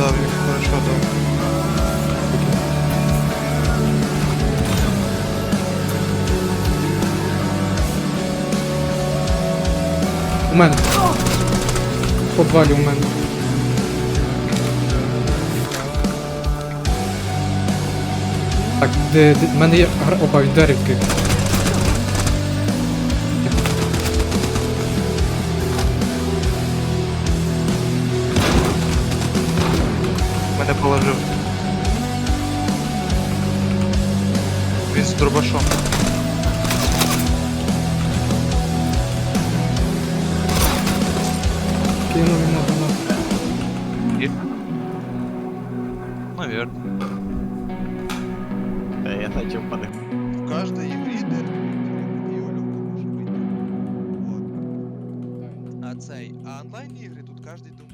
дав їх, хорошо дав. У мене. В подвалі у мене. Так, де, де, в мене є. гра- Опа, він двері мене положил. Він з трубашом. Кинув йому до Наверное. Да я хотів подих. В каждой євріди А цей, а онлайн ігри тут каждый думает.